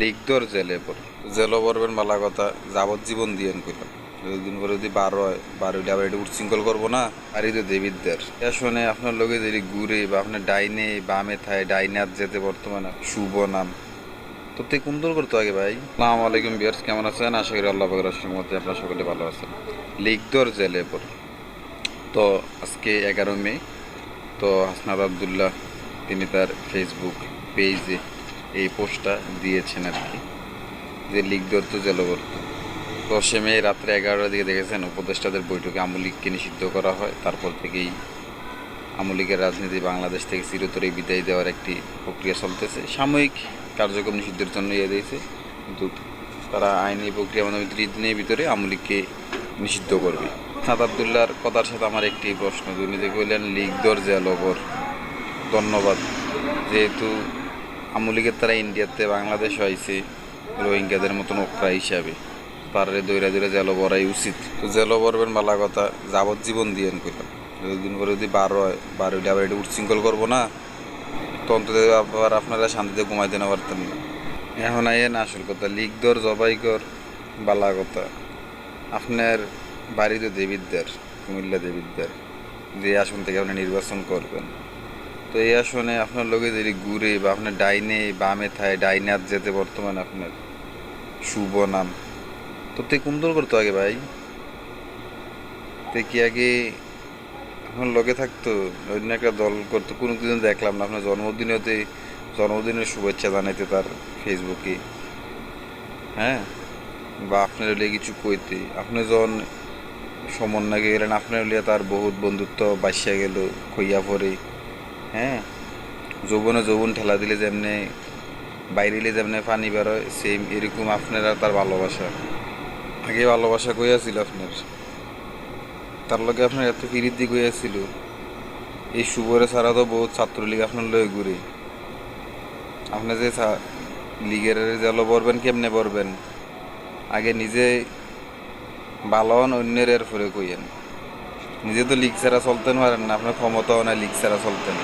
লিখদর জেলে পর জেলও পড়বেন বালা কথা যাবজ্জীবন দিয়েন কইলাম দুদিন পরে যদি বারো হয় বারো হইলে আবার এটা উচ্ছৃঙ্খল করব না? আর এই তো দেবিদ্যার এ শুনে আপনার লোকে যদি ঘুরে বা আপনার ডাইনে বামে থায় ডাইনে হাত যেতে বর্তমানে শুভ নাম। তো তে কুন্দর করতো আগে ভাই। সালাম আলাইকুম বিয়ার্স কেমন আছেন? আশা করি আল্লাহ বকর মধ্যে আপনার সকলে ভালো আছেন। লিখদর জেলে পর তো আজকে এগারো মে তো হাসনাত আবদুল্লাহ তিনি তার ফেসবুক পেজে এই পোস্টটা দিয়েছেন আর কি, যে লিগ দত্ত জলবর্ত দশে মে রাত্রে এগারোটার দিকে দেখেছেন, উপদেষ্টাদের বৈঠকে আমলিগকে নিষিদ্ধ করা হয়। তারপর থেকেই আমলিগের রাজনীতি বাংলাদেশ থেকে চিরতরে বিদায় দেওয়ার একটি প্রক্রিয়া চলতেছে। সাময়িক কার্যক্রম নিষিদ্ধের জন্য ইয়ে দিয়েছে, কিন্তু তারা আইনি প্রক্রিয়া মানে দিনের ভিতরে আমলিগকে নিষিদ্ধ করবে। সাদ আবদুল্লাহর কথার সাথে আমার একটি প্রশ্ন উনি যে কইলেন লিগ দর ধন্যবাদ। যেহেতু আমলিগের তারা ইন্ডিয়াতে বাংলাদেশ হয়েছে রোহিঙ্গাদের মতন ওকরা হিসাবে। তারে দৈরা দৈরা জেল বড়াই উচিত। তো জেল বরবেন বালা কথা, যাবজ্জীবন দিয়েন কইলাম। দুদিন পরে যদি বারো হয়, বারো হইলে আবার এটা উচ্ছৃঙ্খল করব না। তো আবার আপনারা শান্তিতে ঘুমাইতে না পারতেন না। এখন আইয়েন, আসল কথা, লিগ দর জবাই কর, বালা কথা। আপনার বাড়ি তো কুমিল্লা দেবিদ্যার। যে আসন থেকে আপনি নির্বাচন করবেন। তো এই আসনে আপনার লোকে যদি ঘুরে বা আপনার ডাইনে বামে থায় ডাইনে হাত যেতে বর্তমানে আপনার শুভ নাম। তো তে কুন্দর করতো আগে ভাই। তে কি আগে আপনার লোকে থাকতো? অন্য একটা দল করতো কোনো দিন দেখলাম না। আপনার জন্মদিনেতে, জন্মদিনের শুভেচ্ছা জানাইতে তার ফেসবুকে। হ্যাঁ? বা আপনার হলে কিছু কইতে। আপনি যখন সমন্বয় গেলেন, আপনার হলে তার বহুত বন্ধুত্ব বাসিয়া গেল, খইয়া পরে হ্যাঁ। যৌবনে যৌবন ঠেলা দিলে যেমনে বাইরেলে যেমনে পানি বেরোয় সেম এরকম আপনারা তার ভালোবাসা। আগে ভালোবাসা কইয়াছিল আপনার? তার লগে আপনার এত ফিরিতি কইয়াছিল এই শুভরে ছাড়া তো বহুত ছাত্রলীগ আপনার লয়ে ঘুরে। আপনি যে লিগের জল পড়বেন, কেমনে পড়বেন? আগে নিজে ভালো অন্যের এর ফরে কইয়েন। নিজে তো লিগ ছাড়া চলতেন পারেন না, আপনার ক্ষমতাও না লিগ ছাড়া চলতেন